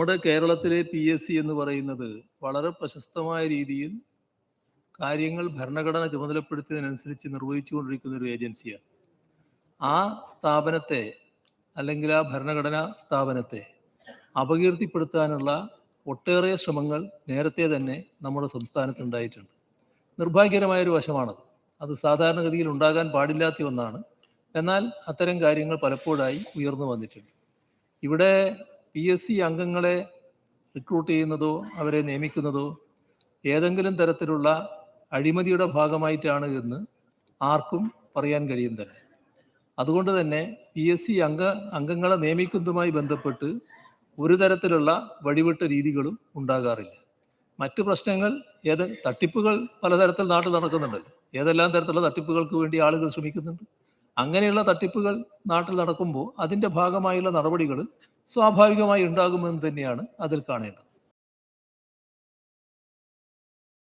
നമ്മുടെ കേരളത്തിലെ P S C എന്ന് പറയുന്നത് വളരെ പ്രശസ്തമായ രീതിയിൽ കാര്യങ്ങൾ ഭരണഘടന ചുമതലപ്പെടുത്തിയതിനനുസരിച്ച് നിർവഹിച്ചുകൊണ്ടിരിക്കുന്ന ഒരു ഏജൻസിയാണ്. ആ സ്ഥാപനത്തെ അല്ലെങ്കിൽ ആ ഭരണഘടനാ സ്ഥാപനത്തെ അപകീർത്തിപ്പെടുത്താനുള്ള ഒട്ടേറെ ശ്രമങ്ങൾ നേരത്തെ തന്നെ നമ്മുടെ സംസ്ഥാനത്ത് ഉണ്ടായിട്ടുണ്ട്. നിർഭാഗ്യകരമായ ഒരു വശമാണത്. അത് സാധാരണഗതിയിൽ ഉണ്ടാകാൻ പാടില്ലാത്ത ഒന്നാണ്. എന്നാൽ അത്തരം കാര്യങ്ങൾ പലപ്പോഴായി ഉയർന്നു വന്നിട്ടുണ്ട്. ഇവിടെ പി എസ് സി അംഗങ്ങളെ റിക്രൂട്ട് ചെയ്യുന്നതോ അവരെ നിയമിക്കുന്നതോ ഏതെങ്കിലും തരത്തിലുള്ള അഴിമതിയുടെ ഭാഗമായിട്ടാണ് എന്ന് ആർക്കും പറയാൻ കഴിയും തന്നെ. അതുകൊണ്ട് തന്നെ പി എസ് സി അംഗ അംഗങ്ങളെ നിയമിക്കുന്നതുമായി ബന്ധപ്പെട്ട് ഒരു തരത്തിലുള്ള വഴിവിട്ട രീതികളും ഉണ്ടാകാറില്ല. മറ്റു പ്രശ്നങ്ങൾ ഏത് തട്ടിപ്പുകൾ പലതരത്തിൽ നാട്ടിൽ നടക്കുന്നുണ്ടല്ലോ. ഏതെല്ലാം തരത്തിലുള്ള തട്ടിപ്പുകൾക്ക് വേണ്ടി ആളുകൾ ശ്രമിക്കുന്നുണ്ട്. അങ്ങനെയുള്ള തട്ടിപ്പുകൾ നാട്ടിൽ നടക്കുമ്പോൾ അതിന്റെ ഭാഗമായുള്ള നടപടികൾ സ്വാഭാവികമായി ഉണ്ടാകുമെന്ന് തന്നെയാണ് അതിൽ കാണേണ്ടത്.